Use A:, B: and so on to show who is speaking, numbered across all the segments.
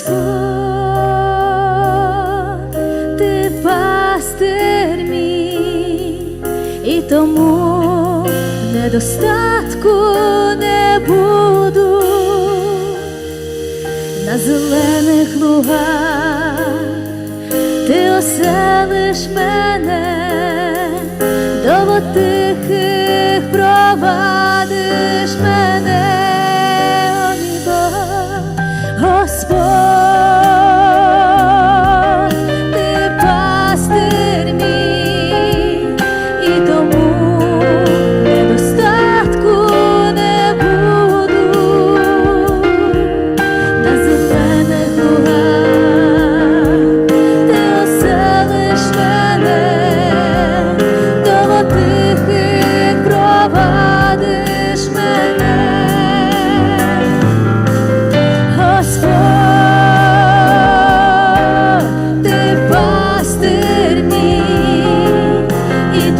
A: Господь, і тому недостатку не буду. На зелених лугах ти оселиш мене, до тихих провадиш мене,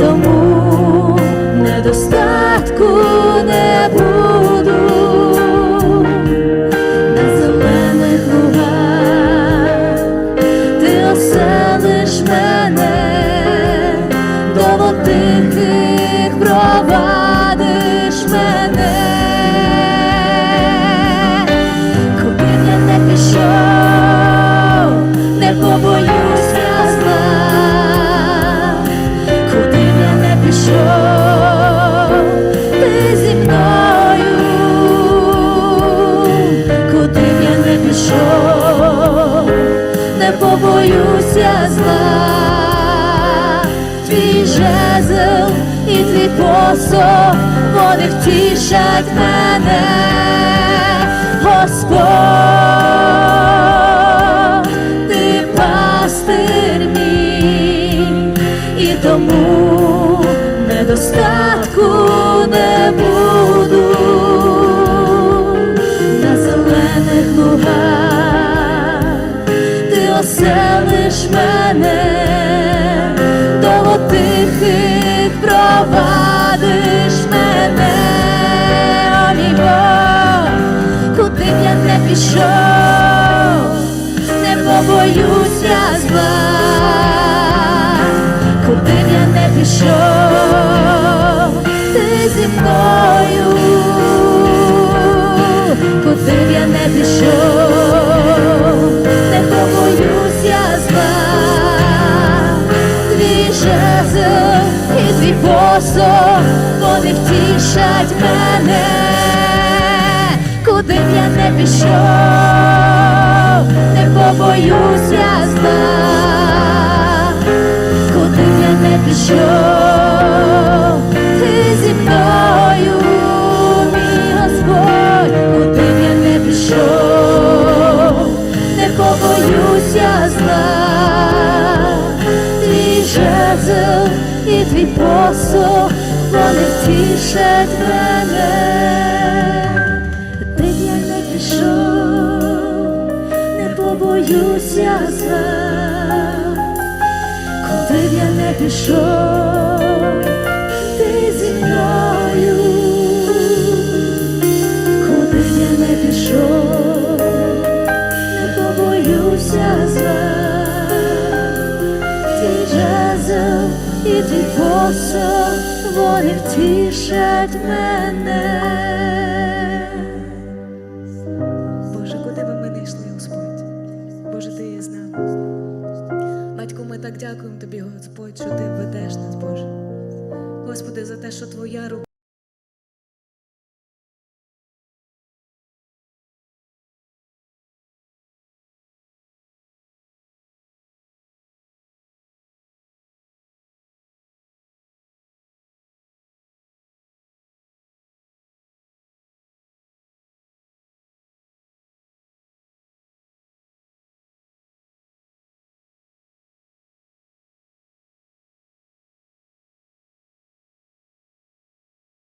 A: і не побоюся зла, твій жезл і твій посох, вони втішать мене, Господь, пішов, не побоюся зла, куди б я не пішов, ти зі мною, куди б я не пішов, не побоюся зла, твій жезл і твій посох, вони втішать мене, куди б я не пішов, не побоюся зла, куди б я не пішов, ти зі мною, мій Господь, куди б я не пішов, не побоюся зла, твій жезл і твій посох, вони втішать мене. Побоюся зла, куди б я не пішов, ти зі мною, куди б я не пішов, не побоюся зла, твій жезл і твій посох, вони втішать мене.
B: Так дякуємо тобі, Господь, що ти ведеш нас, Боже. Господи, за те, що твоя рука.